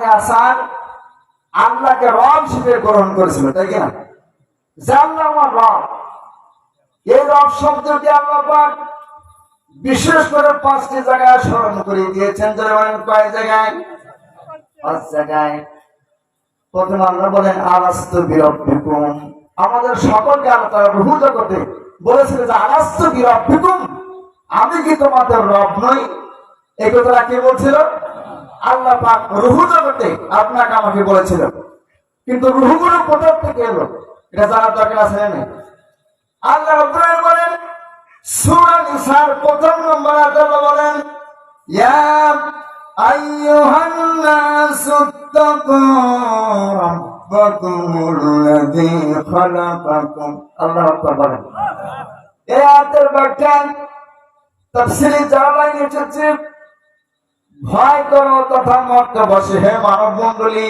আপনি আসান আল্লাহকে রব হিসেবে গ্রহণ করেছিল, তাই কিনা যে আল্লাহ আমার রব। এই রব শব্দটি আল্লাহ বিশেষ করে পাঁচটি জায়গায় স্মরণ করে দিয়েছেন। যারা বলেন, কয় জায়গায়? পাঁচ জায়গায়। প্রথমে আল্লাহ বলেন, আলাস্ত বিরব্বিকুম। আমাদের সকলকে আল্লাহ তাআলা রুহু জগতে বলেছিল যে, আলাস্ত বিরব্বিকুম। আমি কি তোমাদের রব নই? এই কথাটা কে বলছিল? আল্লাহ পাক রুহু জগতে আপনাকে আমাকে বলেছিল কিন্তু রুহুগুলো কোথা থেকে এলো? এটা জানার দরকার আছে না আল্লাহ রাব্বুল বলেন, সূরা নিসার প্রথম নম্বর আয়াতে বলেন, ইয়া আইয়ুহান নাসু তাকু আল্লাহ আকবার বলেন। এই আয়াতের ব্যাখ্যা তাফসীরে জালালাইন এসেছে। ভয় করো তথা মক্কা বসে। হে মানব মণ্ডলী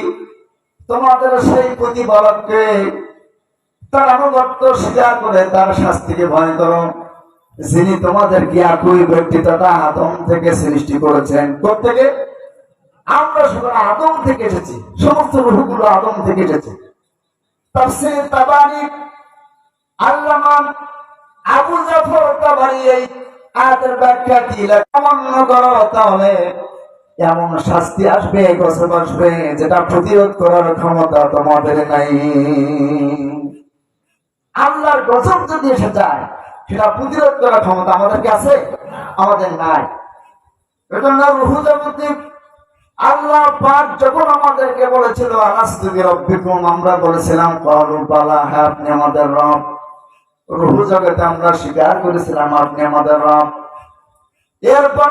তোমাদের সেই প্রতিপালককে তার আনুগত্য স্বীকার করে তার শাস্তিকে ভয় করো। যিনি তোমাদের কি একই ব্যক্তিত্বটা আদম থেকে সৃষ্টি করেছেন। থেকে আমরা সবাই আদম থেকে এসেছি, সমস্ত রুহগুলো আদম থেকে এসেছে। তাফসীর তাবারি, আল্লামা আবু জাফর তাবারি এই আয়াতের ব্যাখ্যা কি অমান্য করো তাহলে এমন শাস্তি আসবে গজব আসবে যেটা প্রতিরোধ করার ক্ষমতা তোমাদের নাই। আল্লাহর গজব যদি এসে যায়, সেটা প্রতিরোধ করার ক্ষমতা আমাদের কাছে আমাদের নাই। আল্লাহ যখন আমাদেরকে বলেছিল আমরা বলেছিলাম হ্যাঁ আমাদের আমরা স্বীকার করেছিলাম, আপনি আমাদের রব। এরপর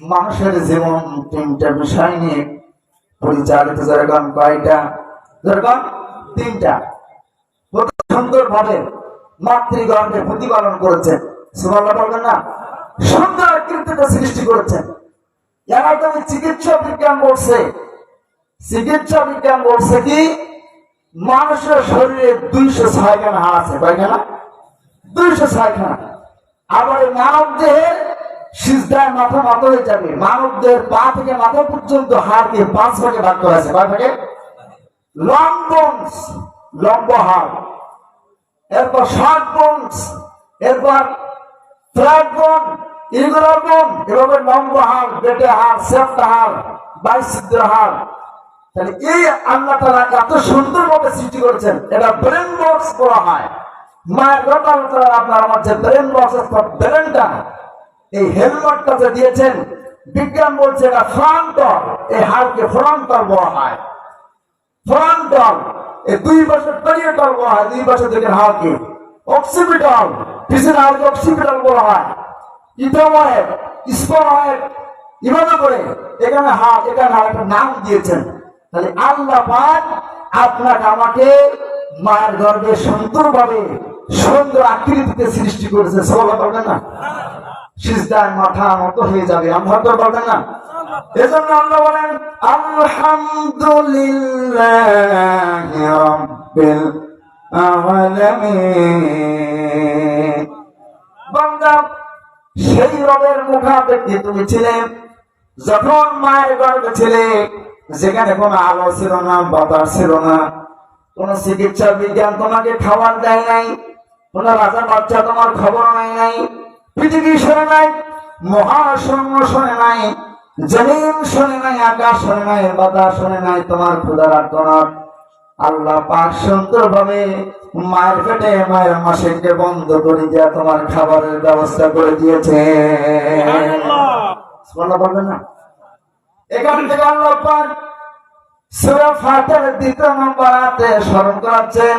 মানুষের জীবন তিনটা বিষয় নিয়ে পরিচালিত। যেরকম কয়টা? যেরকম তিনটা। সুন্দর ভাবে মাতৃগণকে প্রতিপালন করেছেন। সুমাল্লাহ বলবেন না? সুন্দর আকৃতিতে সৃষ্টি করেছেন। এরা তো চিকিৎসা বিজ্ঞান বলছে, চিকিৎসা বিজ্ঞান বলছে কি? মানুষের শরীরে দুইশো ছয়খানা আছে, কয়খানা? দুইশো ছয়খানা। আবার মানব দেহের সিজদায় মাথা মাথা হয়ে যাবে। মানব দেহের পা থেকে মাথা পর্যন্ত হাড় দিয়ে পাঁচ ভাগে ভাগ করা আছে। ভাগে? লং বোনস লম্ব হাড়। এরপর শর্ট বোনস এরপর ফ্ল্যাট বোন ইগুলার এভাবে লম্ব হাড়, বেটে হাড় সেপ্টা হাড়, বাইসিদ্র হাড়। তাহলে এই আল্লাহ তালা এত ভাবে সৃষ্টি করেছেন, এটা ব্রেন বক্স বলা হয়। মায়ের কথা আপনার আমার যে ব্রেন বক্স ব্রেনটা এই হেলমেটটা যে দিয়েছেন, বিজ্ঞান বলছে এটা ফ্রন্টল এই হাড়কে ফ্রন্টল বলা হয়। ফ্রন্টল এই দুই বছর পেরিয়েটল বলা হয়, দুই বছর থেকে হাড়কে অক্সিপিটাল, পিছনে হাড়কে অক্সিপিটাল বলা হয়। ইথোময়েড স্পোরয়েড এভাবে করে এখানে হাড় এখানে হাড় একটা নাম দিয়েছেন। তাহলে আল্লাহ পাক আপনাকে আমাকে মায়ের গর্ভে সুন্দর ভাবে সুন্দর আকৃতিতে সৃষ্টি করেছে। সবাই বলবেন না? সিজদায় মাথা মতো হয়ে যাবে, আমরা তো বলবেন না। এজন্য আল্লাহ বলেন, আলহামদুলিল্লাহ রাব্বিল আলামিন। বান্দা, সেই রবের মুখাপেক্ষি তুমি ছিলে, যখন মায়ের গর্ভে ছিলে, যেখানে কোনো আলো ছিল না, বাতাস ছিল না, কোন চিকিৎসা বিজ্ঞান তোমাকে খাবার দেয় নাই, কোন রাজা বাচ্চা তোমার খবর নাই নাই পৃথিবী শোনে নাই, মহাশূন্য শোনে নাই, জমিন শোনে নাই, আকাশ শোনে নাই, বাতাস শোনে নাই, তোমার ক্ষুদার আর্তনাদ। আল্লাহ পাক সুন্দর ভাবে মায়ের পেটে, মায়ের মাসিককে বন্ধ করে দিয়া তোমার খাবারের ব্যবস্থা করে দিয়েছে। এখান থেকে আল্লাহ পাক স্মরণ করাচ্ছেন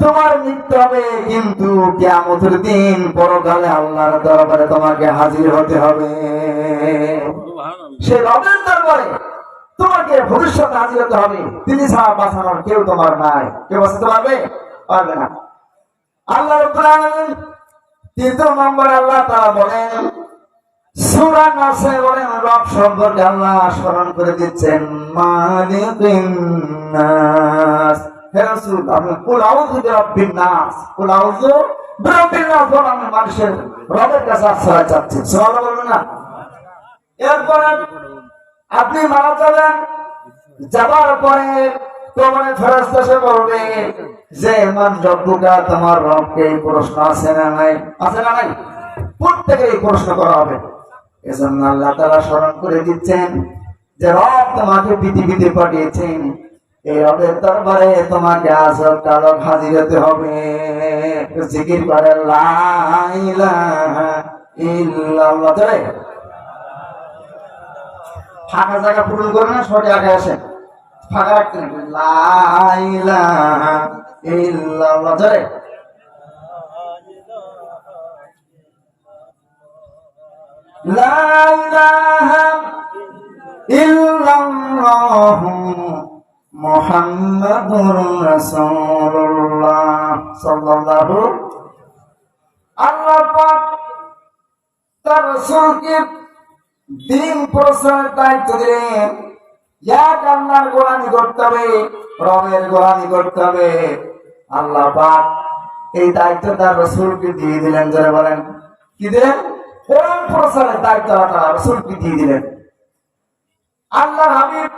তোমার মৃত্যু হবে, কিন্তু কেমতের দিন পরকালে আল্লাহর দরবারে তোমাকে হাজির হতে হবে। সে রবের দরবারে তোমাকে ভবিষ্যৎ হাজির হতে হবে। তিনি ছাড়া বাঁচানোর কেউ তোমার নাই। কেউ বাঁচাতে পারবে? পারবে না। আল্লাহ তৃতীয় নম্বর আল্লাহ তারা বলেন, সূরা নাসে বলেন, রব সম্পর্কে আল্লাহ স্মরণ করে দিচ্ছেন হে আপনি মারা যাবেন, যাবার পরে তোমার ফেরস্তা সে বলবে, যে মান রব্বুকা, তোমার রবকে এই প্রশ্ন আছে না নাই? আছে না নাই? প্রত্যেকে এই প্রশ্ন করা হবে। এজন্য আল্লাহ তারা স্মরণ করে দিচ্ছেন যে রব তোমাকে পৃথিবীতে পাঠিয়েছেন। এই রবের দরবারে তোমাকে আসল কালো হাজির হতে হবে। জিকির করে, লা ইলাহা ধরে ফাঁকা জায়গা পূরণ করে না, সঠিক আগে আসেন। ফাঁকা রাখতে লাইলা ইল্লাল্লাহ। ধরে লাইলাহা ইল্লাল্লাহ। প্রচারের দায়িত্ব গোলামি করতে হবে গোলামি করতে হবে। এই দায়িত্ব তার রসুলকে দিয়ে দিলেন যারা বলেন। কি দিলেন? কোরআন প্রচারের দায়িত্ব রসুলকে দিয়ে দিলেন। আল্লাহ হাবিব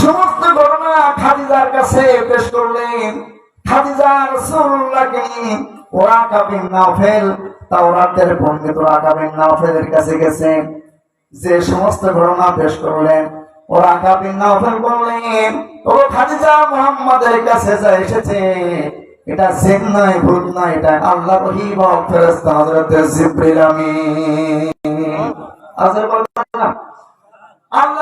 সমস্ত ঘটনা খাদিজার কাছে পেশ করলেন। খাদিজা রাসূলুল্লাহকে নিয়ে ওরা কাবিন নাফেল তাওরাতের পণ্ডিত কাবিন নাফেলের কাছে গেছে। যে সমস্ত ঘটনা পেশ করলেন, ওরা কাবিন নাফেল বললেন, ও খাদিজা মুহাম্মাদের কাছে যা এসেছে, এটা জেন নয়, ভূত নয়, এটা আল্লাহ ওহি বা ফেরেশতা হযরত জিবরিল আমিন। আজকে বলবেন না, আল্লাহ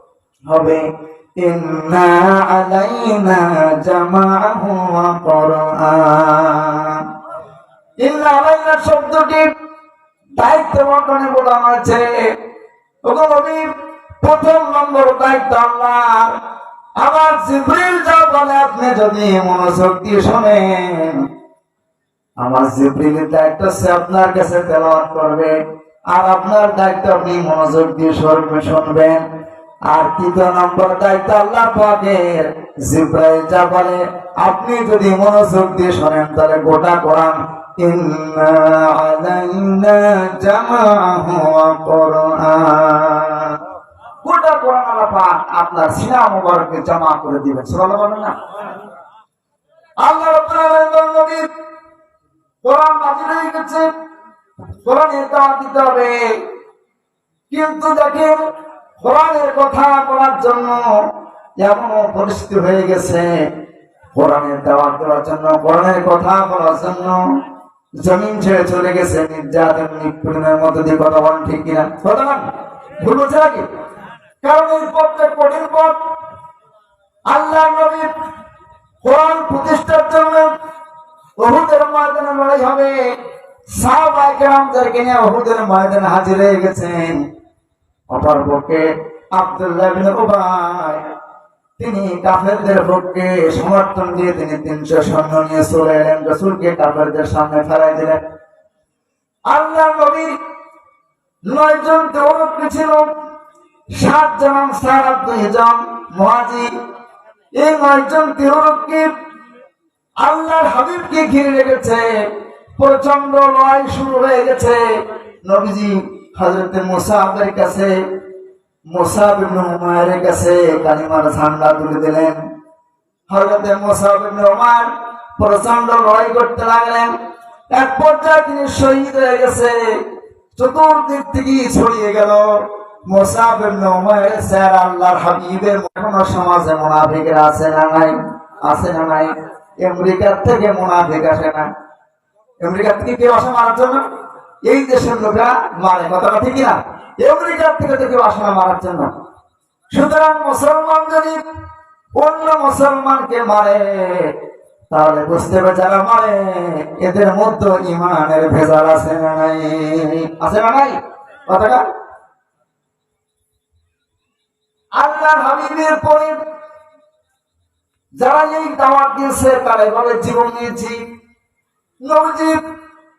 আলাইনা শব্দটি দায়িত্ব বন্টনে বলানো হয়েছে। প্রথম নম্বর দায়িত্ব আল্লাহ আমার জিবরিল যা বলে আপনি যদি মনোযোগ দিয়ে শোনেন। আমার জিব্রিলের দায়িত্ব সে আপনার কাছে তেলাওয়াত করবে। আর আপনার দায়িত্ব আপনি মনোযোগ দিয়ে শুনবেন। আর তৃতীয় নম্বর দায়িত্ব আল্লাহ পাকের। জিব্রাইল যা বলে, আপনি যদি মনোযোগ দিয়ে শোনেন, তাহলে গোটা কোরআন জমা করে দিবেন। না? আল্লাহ দিতে হবে। কিন্তু দেখেন কোরআনের কথা বলার জন্য এমন পরিস্থিতি হয়ে গেছে। কোরআনের দাওয়াত দেওয়ার জন্য, কোরআনের কথা বলার জন্য জমিন ছেড়ে চলে গেছে। নির্যাতন, নিপীড়নের মধ্যে দিয়ে কথা বলেন ঠিক কিনা? কথা ভুল বলছে নাকি? কারণ এই পথটা কঠিন পথ। আল্লাহ নবী কোরআন প্রতিষ্ঠার জন্য বহুদের ময়দানে লড়াই হবে। সাহাবায়ে কেরামদেরকে নিয়ে বহুদের ময়দানে হাজির হয়ে গেছেন। অপর পক্ষে আব্দুল্লাহ তিনি কাফেরদের পক্ষে সমর্থন দিয়ে তিনি তিনশো সৈন্য নিয়ে চলে এলেন, রসুলকে কাফেরদের সামনে ফেলাই দিলেন। আল্লাহ নবীর নয় জন দৌড়কে ছিল, সাত আনসার আর দুই জন এই নয় জন তিরুরক্ষী আল্লাহর হাবিবকে ঘিরে রেখেছে প্রচণ্ড লড়াই শুরু হয়ে গেছে। নবীজি হজরত মুসাফের কাছে ইবনে উমায়ের কাছে কালিমার ঝান্ডা তুলে দিলেন। হজরত ইবনে উমার প্রচণ্ড লড়াই করতে লাগলেন। এক পর্যায়ে তিনি শহীদ হয়ে গেছে। চতুর্দিক থেকে ছড়িয়ে গেল। ইবনে উমায়ের স্যার আল্লাহর হাবিবের এখনও সমাজে মুনাফিকরা আছে না নাই? আছে না নাই? আমেরিকার থেকে মুনাফিক আসে না। আমেরিকার থেকে কেউ আসে মারার জন্য এই দেশের লোকরা মারে, কথাটা ঠিক না। আমেরিকার থেকে তো কেউ আসে না মারার জন্য। সুতরাং মুসলমান যদি অন্য মুসলমানকে মারে, তাহলে বুঝতে হবে যারা মারে, এদের মধ্যে ইমানের ভেজাল আছে না নাই? আছে না নাই? কথাটা আল্লাহ হাবিবের পরে যারা এই দাওয়াত দিয়েছে তারা এভাবে জীবন নিয়েছি। নবজি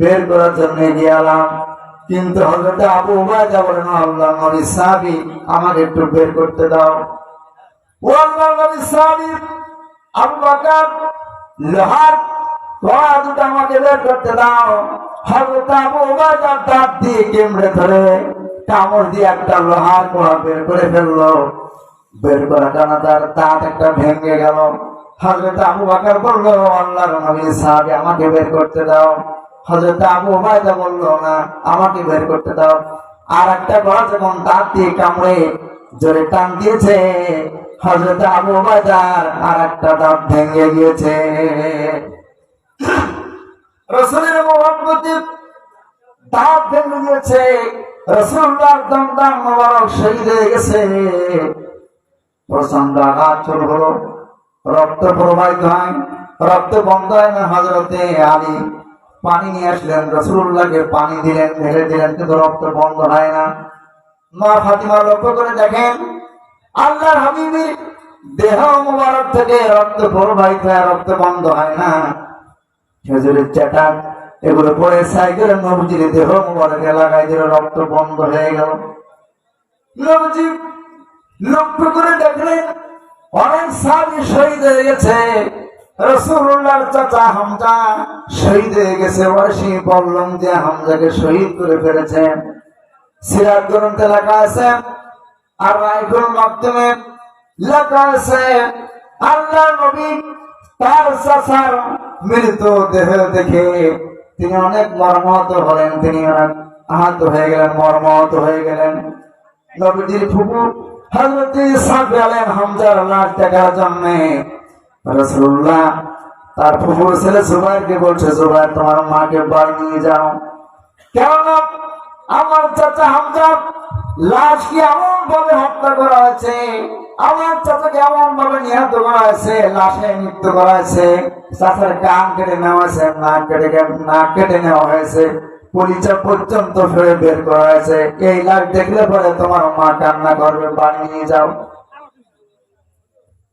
বের করার জন্য গিয়ালাম কিন্তু হজরত আবু উবায়দা বলেন, আল্লাহ, নবী সাহাবি আমাকে একটু বের করতে দাও। ও আল্লাহ, নবী সাহাবি আবু বাকার, লোহার তোরা দুটো আমাকে বের করতে দাও। হজরত আবু উবায়দার দাঁত দিয়ে কেমড়ে ধরে কামড় দিয়ে একটা লোহার কোড়া বের করে ফেলল। বের করা টানা তার দাঁত একটা ভেঙে গেল। হজরত আবু বাকার বলল আল্লাহর নবী সাহাবি আমাকে বের করতে দাও। হজরত আবু ওবায়দা বলল আমাকে বের করতে দাও। আর একটা গড়া যখন দাঁত দিয়ে কামড়ে জোরে টান দিয়েছে হজরত আবু ওবায়দার আর একটা দাঁত ভেঙে গিয়েছে। দাঁত গিয়েছে গেছে। হলো। রক্ত প্রবাহিত হয়, রক্ত বন্ধ হয় না হজরতে আলী। পানি নিয়ে আসলেন রসুল্লাহকে পানি দিলেন, ঢেলে দিলেন, কিন্তু রক্ত বন্ধ হয় না। মা ফাতিমা লক্ষ্য করে দেখেন, আল্লাহর হাবিবির দেহ মুবারক থেকে রক্ত প্রবাহিত হয় রক্ত বন্ধ হয় না। খেজুরের চাটাক এগুলো পরে সাইকেলের নবজির দেহ মুবারকে লাগাই দিল, রক্ত বন্ধ হয়ে গেল। নবজি লক্ষ্য করে দেখলেন, অনেক সাবি শহীদ হয়ে গেছে। চাচা হামজা শহীদ হয়ে গেছে ওয়াসি বললাম যে হামজাকে শহীদ করে সিরাজ গ্রন্থে লেখা আছে, আর মাধ্যমে লেখা আছে। আল্লাহ নবী তার চাচার মৃত দেহ দেখে তিনি অনেক মর্মাহত হলেন, তিনি আহত হয়ে গেলেন, মর্মাহত হয়ে গেলেন। নবীজির ফুপু হযরত সাদ আলেন হামজার লাশ দেখার জন্য রাসূলুল্লাহ তার ফুপুর ছেলে জুবাইরকে বলছে, জুবাইর, তোমার মাকে বাড়ি নিয়ে যাও। কেননা আমার চাচা লাশ কি এমন ভাবে হত্যা করা হয়েছে, আমার চাচাকে এমন ভাবে নিহত করা হয়েছে, লাশে মৃত্যু করা হয়েছে, চাচার কান কেটে নেওয়া হয়েছে, নাক কেটে নাক কেটে নেওয়া হয়েছে পরিচয় পর্যন্ত ফেরে বের করা হয়েছে। এই লাশ দেখলে পরে তোমার মা কান্না করবে, বাড়ি নিয়ে যাও।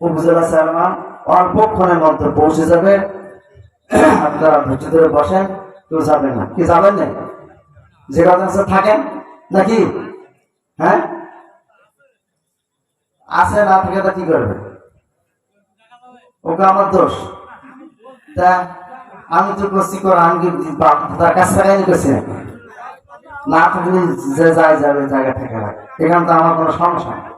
উপজেলা চেয়ারম্যান অল্পক্ষণের মধ্যে পৌঁছে যাবে। আপনারা ধৈর্য ধরে বসেন, কেউ যাবেন না। কি যাবেন না? যে আছে থাকেন? নাকি? হ্যাঁ? আছে না থেকে তা কি করবে? ওকে আমার দোষ। তা আমি তো করছি করে, আমি তার কাছ থেকে করছি না থাকলে যে যায় যাবে, জায়গা থেকে রাখে। এখানে তো আমার কোনো সমস্যা নেই।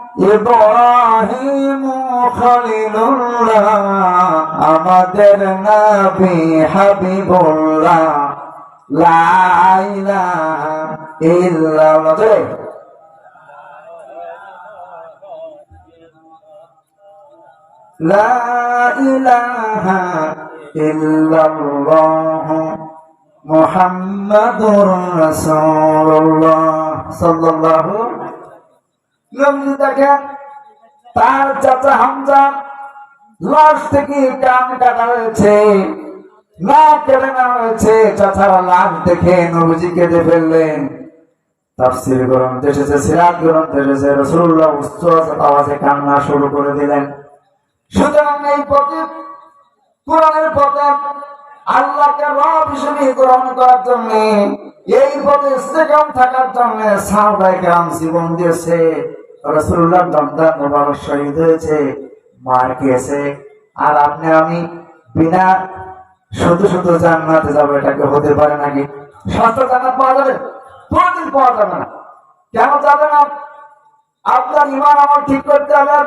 ইব্রাহিম খলিলুল্লাহ, আমাদের নবী হাবিবুল্লাহ। লা ইলাহা ইল্লাল্লাহ। লা ইলাহা ইল্লাল্লাহ মুহাম্মাদুর রাসূলুল্লাহ। সাল্লাল্লাহু আলাইহি লমনি দেখেন তার চাচা হামজা লাশ থেকে কান কাটা হয়েছে। শুরু করে দিলেন। সুতরাং এই পথে, কোরআনের আল্লাহকে গ্রহণ করার জন্য, এই পথে থাকার জন্য সাহবাই জীবন দিয়েছে। রাসূলুল্লাহ দমদান মোবারক শহীদ হয়েছে। মার খেয়েছে আর আপনি, আমি বিনা শুধু শুধু জান্নাতে যাব, এটাকে হতে পারে নাকি? সস্তা জান্নাত পাওয়া যাবে? কোনদিন পাওয়া যাবে না। কেন যাবে না? আপনার ইমান আমার ঠিক করতে হবে।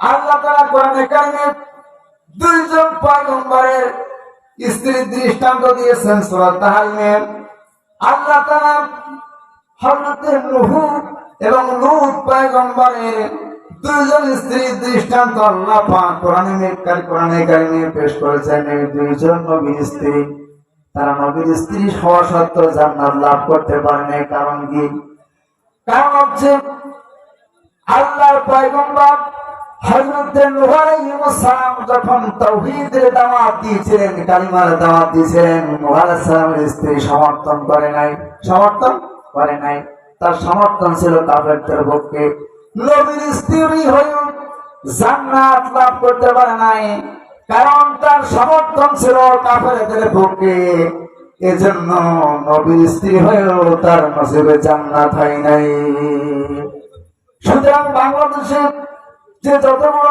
আল্লাহ তারা কোরআনে কারিমে দুইজন পয়গম্বরের স্ত্রীর দৃষ্টান্ত দিয়েছেন সূরা তাহরিমে। আল্লাহ তারা হযরতে নূহ এবং লূত পয়গম্বরের দুইজন স্ত্রীর দৃষ্টান্ত কোরআনে পেশ করেছেন দুইজন নবীর স্ত্রী। তারা নবীর স্ত্রী হওয়া জান্নাত লাভ করতে পারেনি কারণ কি? কারণ হচ্ছে আল্লাহর পয়গম্বর স্ত্রী সমর্থন করে নাই। সমর্থন করে নাই। তার সমর্থন ছিল কাফেরদের পক্ষে। নবীর স্ত্রী হয়েও জান্নাত লাভ করতে পারে নাই, কারণ তার সমর্থন ছিল কাফেরদের পক্ষে। এজন্য নবীর স্ত্রী হয়েও তার নসিবে জান্নাত হয় নাই। সুতরাং বাংলাদেশে যে যত বড়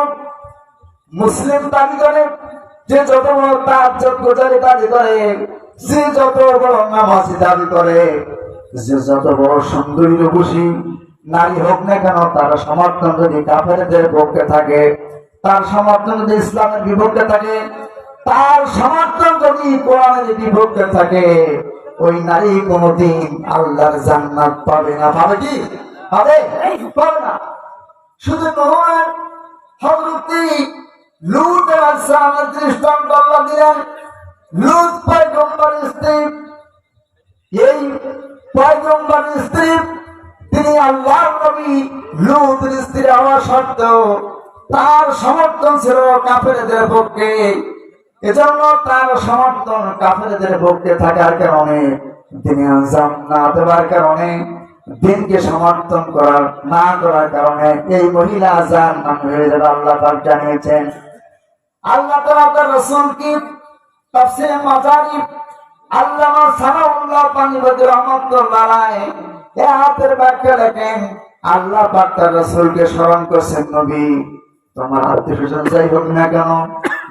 মুসলিম দাবি করে যে যত বড় তার গোজারি দাবি করে, যে যত বড় নামাজি দাবি করে যে যত বড় সুন্দরী রূপসী নারী হোক না কেন, তার সমর্থন যদি কাফেরদের পক্ষে থাকে, তার সমর্থন যদি ইসলামের বিপক্ষে থাকে, তার সমর্থন যদি কোরআনের বিপক্ষে থাকে, ওই নারী কোনদিন আল্লাহর জান্নাত পাবে না। পাবে কি? পাবে? পাবে না। শুধু নয় হজরতি লুট আলাইহিসসালামের দৃষ্টান্ত আল্লাহ দিলেন। লুট পয়গম্বর স্ত্রী, এই পয়গম্বর স্ত্রী, তিনি আল্লাহর নবী, লুতের স্ত্রী হওয়া সত্ত্বেও তার সমর্থন ছিল কাফেরদের পক্ষে। এজন্য তার সমর্থন কাফেরদের পক্ষে থাকার কারণে তিনি আঞ্জাম না দেওয়ার কারণে, দিনকে সমর্থন করার, না করার কারণে এই মহিলা আজান নাম হয়ে যাবে আল্লাহ পাক জানিয়েছেন। আল্লাহ তাআলা তার রাসূল কি তাফসীরে মাজারিব আল্লামা সানাউল্লাহ আলাইহি এ হাতের ব্যাখ্যা আল্লাহ পাক স্মরণ করছেন, নবী, তোমার আত্মীয় স্বজন যাই হোক না কেন,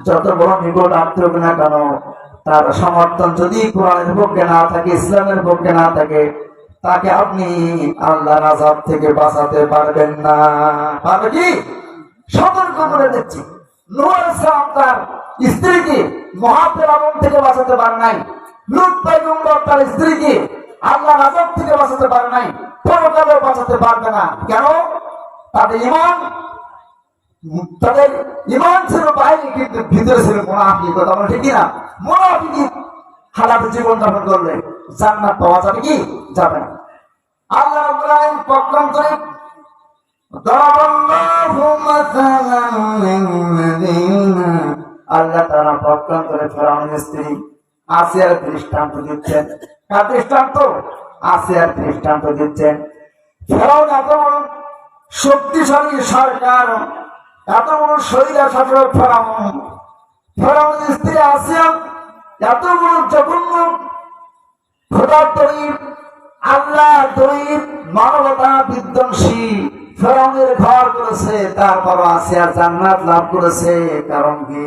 যত বড় নিকট আত্মীয় হোক না কেন, তার সমর্থন যদি কোরআনের পক্ষে না থাকে, ইসলামের পক্ষে না থাকে, তাকে আপনি আল্লাহর আযাব থেকে বাঁচাতে পারবেন না। পারবে কি? সতর্ক করে দিচ্ছি। নূহ আলাইহিস সালাম তার স্ত্রীকে মহাপের আগুন থেকে বাঁচাতে পার নাই। লুট পয়গম্বর তার স্ত্রীকে আল্লাহ আজব থেকে বাঁচাতে পারে নাই, পরকালেও বাঁচাতে পারবে না। কেন? তাদের ইমান তাদের ইমান ছিল বাইরে কিন্তু ভিতরে ছিল মোনাফি কথা না মোনাফি কি হালাতে জীবন যাপন করলে জান্নাত পাওয়া যাবে কি? যাবে না। আল্লাহ পক্রম করে আল্লাহ তারা পক্রম করে ফেরাউনের স্ত্রী আসিয়ার দৃষ্টান্ত দিচ্ছেন। কার দৃষ্টান্ত? আসিয়ার দৃষ্টান্ত দিচ্ছেন। ফেরাউন এত বড় শক্তিশালী সরকার। এত বড় শরীরা শাসক ফেরাউন। স্ত্রী আসিয়া এত বড় জঘন্য খোদার তৈর আল্লাহ তৈর মানবতা বিধ্বংসী ফেরাউনের ঘর করেছে। তারপর আসিয়া জান্নাত লাভ করেছে। কারণ কি?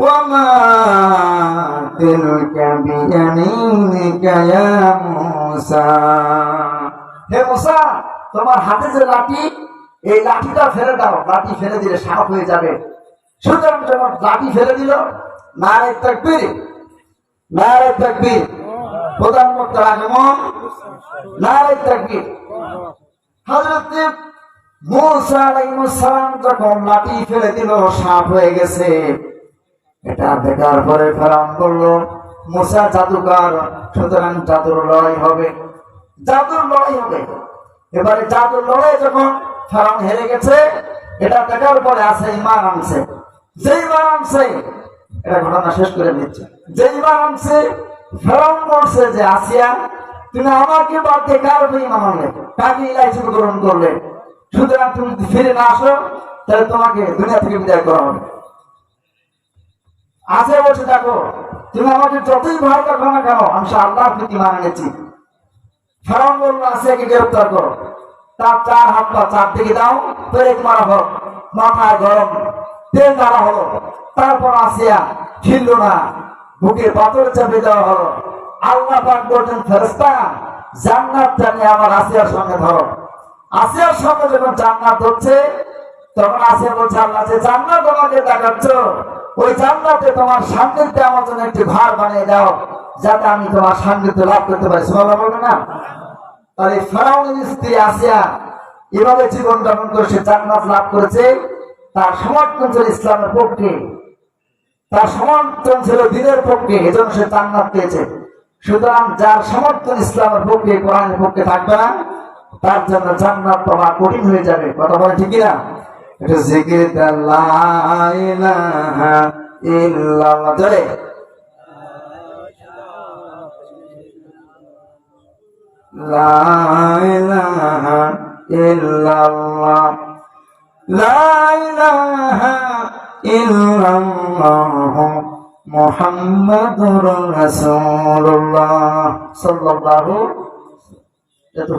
ওয়ামা তিলকা বিয়ামিনিকা ইয়া মুসা। হে মুসা, তোমার হাতে যে লাঠি, এই লাঠিটা ফেলে দাও, লাঠি ফেলে দিলে সাপ হয়ে যাবে। সুতরাং তোমার লাঠি ফেলে দিল, নারে তাকবীর নারে তাকবীর। প্রধানমন্ত্রী আগমন নারে তাকবীর। হজরতে মুসা আলাইহিস সালাম যখন লাঠি ফেলে দিল, সাপ হয়ে গেছে। এটা দেখার পরে ফেরাম বলল মুসা জাদুকর, সুতরাং জাদুর লড়াই হবে। জাদুর লড়াই হবে। এবারে জাদুর লড়াই যখন ফেরাউন হেরে গেছে, এটা দেখার পরে আছে, ইমান আনছে। যে আনছে, এটা ঘটনা শেষ করে দিচ্ছে। আনছে ফেরাউন বলছে যে আসিয়া, তুমি আমাকে বাদ দিয়ে কার উপর ইমান আনলে কাকে গ্রহণ করলে? সুতরাং তুমি ফিরে না আসো, তাহলে তোমাকে দুনিয়া থেকে বিদায় করা হবে। আছে বসে দেখো তুমি আমাকে যতই ভয় দেখো না কেন, আমি সে আল্লাহর প্রতি মানে নিচ্ছি ফেরাউন বলল আসিয়াকে গ্রেফতার করো। তার চার হাত পা চার দিকে দাও, পেরেক মারা হোক, মাথায় গরম, তেল ঢালা হলো। তারপর আসিয়া ফিরল না। বুকে পাথর চেপে দেওয়া হলো। আল্লাহ পাক বলছেন ফেরেস্তা জান্নাতটা নিয়ে আমার আসিয়ার সঙ্গে ধরো। আসিয়ার সঙ্গে যখন জান্নাত হচ্ছে তখন আসিয়া বলছে, আল্লাহ যে জান্নাত আমাকে দেখাচ্ছ ওই জান্নাতে তোমার সান্নিধ্যে আমার জন্য একটি ভার বানিয়ে দাও, যাতে আমি তোমার সান্নিধ্য লাভ করতে পারি। সুবহানাল্লাহ বলবে না? তাহলে ফেরাউনের স্ত্রী আসিয়া এভাবে জীবন যাপন করে সে জান্নাত লাভ করেছে। তার সমর্থন ছিল ইসলামের পক্ষে। তার সমর্থন ছিল দিনের পক্ষে, এজন্য সে জান্নাত পেয়েছে। সুতরাং যার সমর্থন ইসলামের পক্ষে, কোরআনের পক্ষে থাকবে না, তার জন্য জান্নাত পাওয়া কঠিন হয়ে যাবে। কথা বলে ঠিক না রিজিক লা ইলাহা ইল্লাল্লাহ জোরে লা ইলাহা ইল্লাল্লাহ লা ইলাহা ইল্লাল্লাহ মুহাম্মাদুর রাসূলুল্লাহ সাল্লাল্লাহু এটা তো